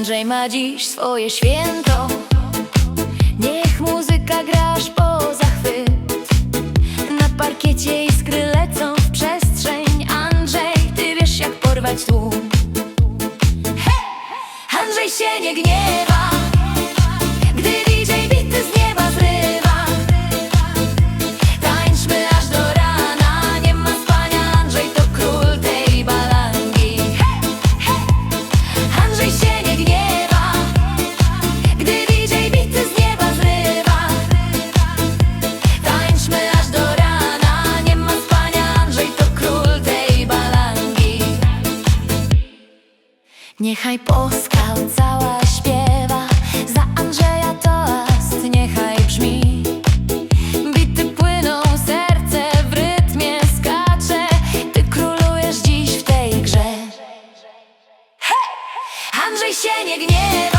Andrzej ma dziś swoje święto. Niech muzyka gra aż po zachwyt. Na parkiecie iskry lecą w przestrzeń. Andrzej, ty wiesz jak porwać tłum. Andrzej się nie gniewa Niechaj Polska cała śpiewa. Za Andrzeja toast niechaj brzmi. Bity płyną, serce w rytmie skacze. Ty królujesz dziś w tej grze. Andrzej się nie gniewa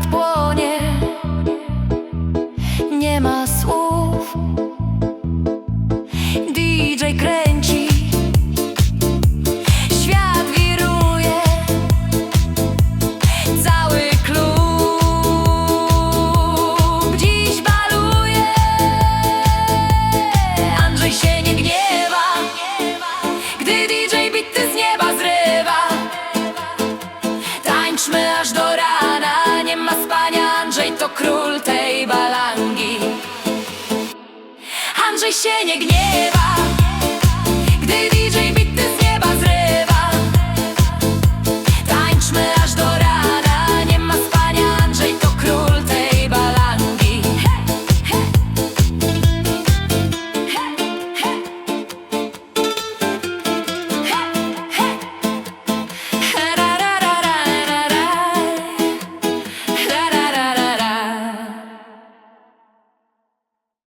Płonie Nie ma słów Andrzej się nie gniewa.